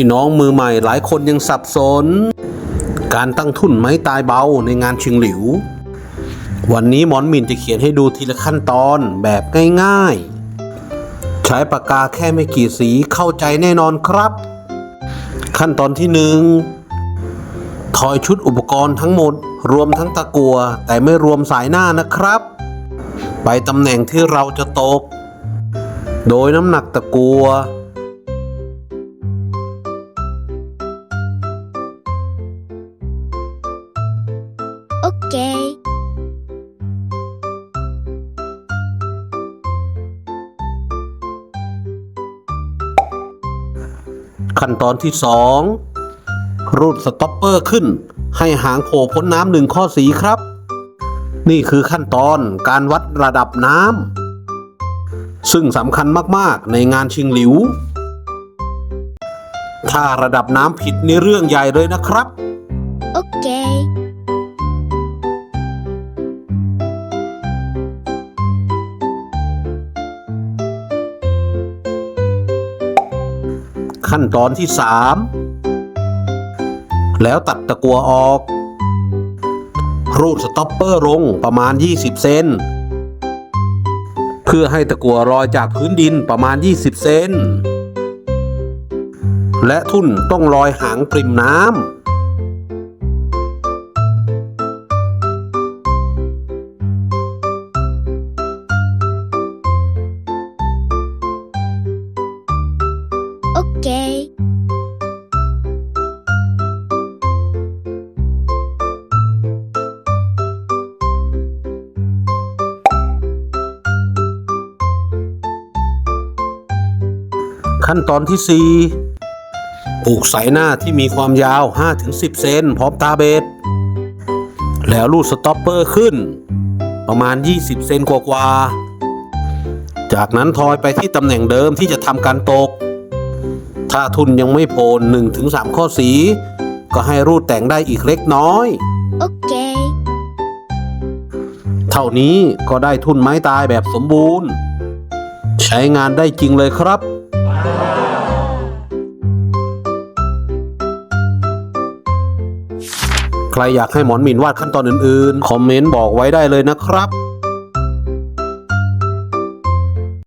พี่น้องมือใหม่หลายคนยังสับสน การตั้งทุนไม้ตายเบาในงานชิงหลิว วันนี้หมอนมินจะเขียนให้ดูทีละขั้นตอนแบบง่ายๆ ใช้ปากกาแค่ไม่กี่สีเข้าใจแน่นอนครับ ขั้นตอนที่หนึ่งถอยชุดอุปกรณ์ทั้งหมด รวมทั้งตะกัว แต่ไม่รวมสายหน้านะครับ ไปตำแหน่งที่เราจะตก โดยน้ำหนักตะกัว OK。ขั้นตอนที่ 2 รูดสต็อปเปอร์ขึ้น ให้หางโผล่พ้นน้ำหนึ่งข้อสีครับ นี่คือขั้นตอนการวัดระดับน้ำซึ่งสำคัญมากๆในงานชิงหลิว ถ้าระดับน้ำผิดในเรื่องใหญ่เลยนะครับ โอเค ขั้นตอนที่สามแล้วตัดตะกัวออก รูดสต็อปเปอร์ลงประมาณ 20 เซนเพื่อให้ตะกัวลอยจากพื้นดินประมาณ 20 เซนและทุ่นต้องลอยหางปริมน้ำ ขั้นตอนที่ 4 ปลูกสายหน้าที่มีความยาว 5-10 เซนพร้อมตาเบ็ด แล้วรูดสต็อปเปอร์ขึ้น ประมาณ 20 เซนกว่าจากนั้นทอยไปที่ตำแหน่งเดิมที่จะทำการตก ถ้าทุนยังไม่โผล่1-3 ข้อสี ก็ให้รูดแต่งได้อีกเล็กน้อย โอเค เท่านี้ก็ได้ทุนไม้ตายแบบสมบูรณ์ ใช้งานได้จริงเลยครับ ใครอยากให้หมอนหมินวาดขั้นตอนอื่นๆ คอมเมนต์บอกไว้ได้เลยนะครับ